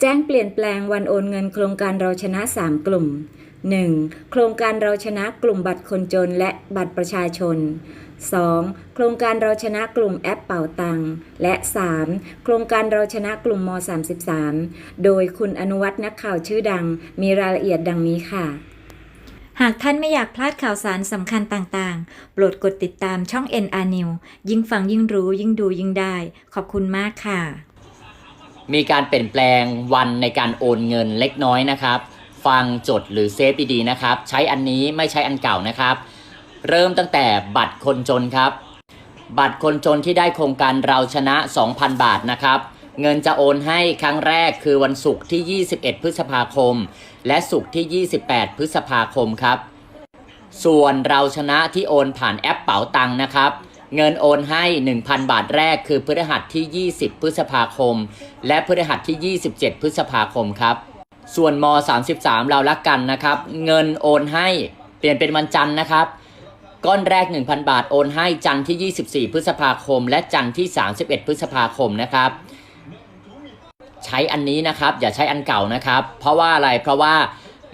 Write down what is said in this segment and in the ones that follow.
แจ้งเปลี่ยนแปลงวันโอนเงินโครงการเราชนะ 3 กลุ่ม 1. โครงการเราชนะกลุ่มบัตรคนจนและบัตรประชาชน 2. โครงการเราชนะกลุ่มแอปเป่าตังค์และ 3. โครงการเราชนะกลุ่มม 33 โดยคุณอนุวัฒน์นักข่าวชื่อดังมีรายละเอียดดังนี้ค่ะ หากท่านไม่อยากพลาดข่าวสารสำคัญต่างๆ โปรดกดติดตามช่อง NR New ยิ่งฟังยิ่งรู้ยิ่งดูยิ่งได้ ขอบคุณมากค่ะ มีการเปลี่ยนแปลงวันในการโอนเงินเล็กน้อยนะครับ ฟังจดหรือเซฟดีๆนะครับ ใช้อันนี้ไม่ใช้อันเก่านะครับ เริ่มตั้งแต่บัตรคนจนครับ บัตรคนจนที่ได้โครงการเราชนะ 2,000 บาทนะครับเงินจะโอนให้ครั้งแรกคือวันศุกร์ที่ 21 พฤษภาคม และศุกร์ที่ 28 พฤษภาคมครับ ส่วนเราชนะที่โอนผ่านแอปเป๋าตังค์นะครับ เงินโอนให้ 1,000 บาทแรกคือพฤหัสที่ 20 พฤษภาคม และพฤหัสที่ 27 พฤษภาคมครับ ส่วนม 33 เรารักกันนะครับ เงินโอนให้เปลี่ยนเป็นวันจันทร์นะครับ ก้อนแรก 1,000 บาทโอนให้จันทร์ที่ 24 พฤษภาคม และจันทร์ที่ 31 พฤษภาคมนะครับใช้อันนี้นะครับ อย่าใช้อันเก่านะครับ เพราะว่าอะไรเพราะว่า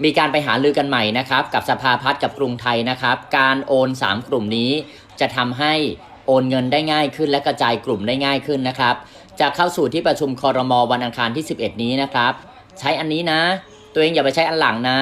มีการไปหาลือกันใหม่นะครับ กับสภาพัฒน์กับกรุงไทยนะครับ การโอน 3 กลุ่มนี้ จะทำให้โอนเงินได้ง่ายขึ้นและกระจายกลุ่มได้ง่ายขึ้นนะครับ จะเข้าสู่ที่ประชุมคอรมอวันอังคารที่ 11 นี้นะครับ ใช้อันนี้นะ ตัวเองอย่าไปใช้อันหลังนะ